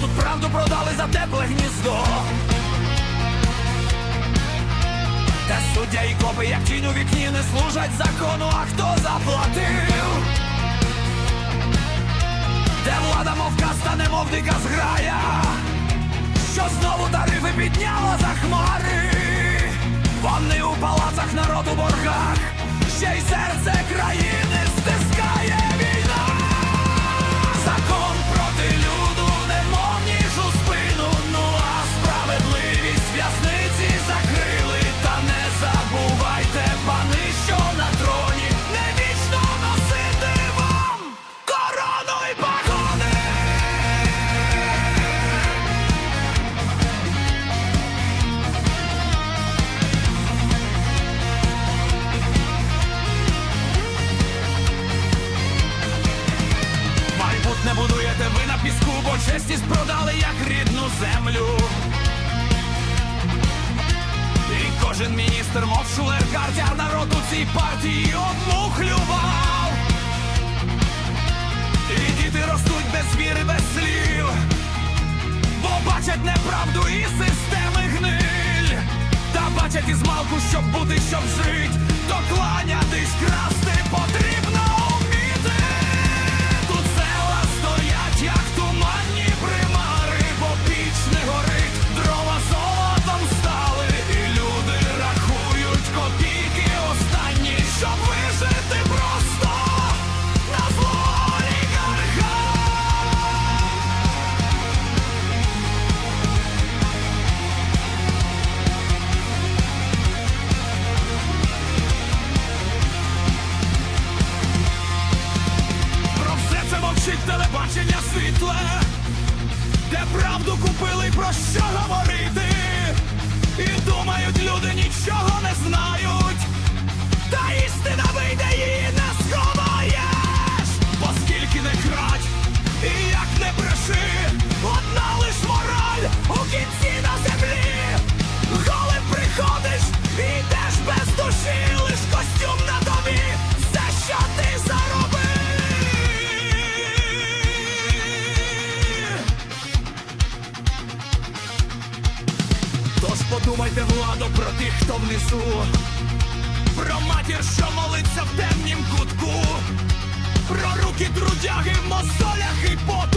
тут правду продали за тепле гніздо. Та суддя і копи, як тінь у вікні, не служать закону, а хто заплатив? Де влада мов каста, немов дика зграя, що знову тарифи підняла за хмари. Вони у палацах народ у боргах, ще й серце країни Майбутнє будуєте ви на піску, бо чесність продали як рідну землю. І кожен міністр, мов шулер, картяр народ у цій партії обмухлював. І діти ростуть без віри, без слів, бо бачать неправду і системи гниль. Та бачать із малку, щоб бути, щоб жить, то кланятись, красти це телебачення світле, де правду купили, про що говорити. І думають, люди нічого Тож владу про тих, хто внизу, про матір, що молиться в темнім кутку, про руки трудяги в мозолях і по